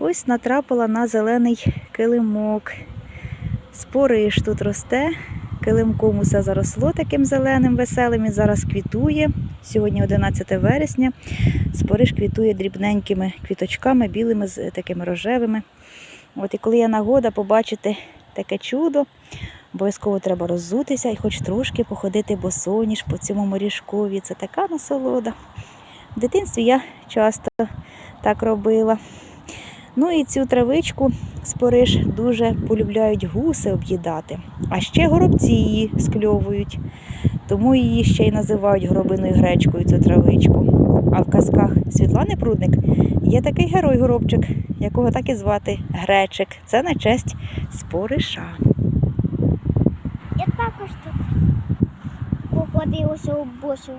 Ось натрапила на зелений килимок. Спориш тут росте. Килимком усе заросло таким зеленим, веселим і зараз квітує. Сьогодні 11 вересня. Спориш квітує дрібненькими квіточками, білими з такими рожевими. От і коли є нагода побачити таке чудо, обов'язково треба роззутися і хоч трошки походити босоніж по цьому морішкові. Це така насолода. В дитинстві я часто так робила. Ну і цю травичку спориш дуже полюбляють гуси об'їдати, а ще горобці її скльовують. Тому її ще й називають горобиною гречкою цю травичку. А в казках Світлани Прудник є такий герой-горобчик, якого так і звати Гречик. Це на честь спориша. Я також тут походилася у босу.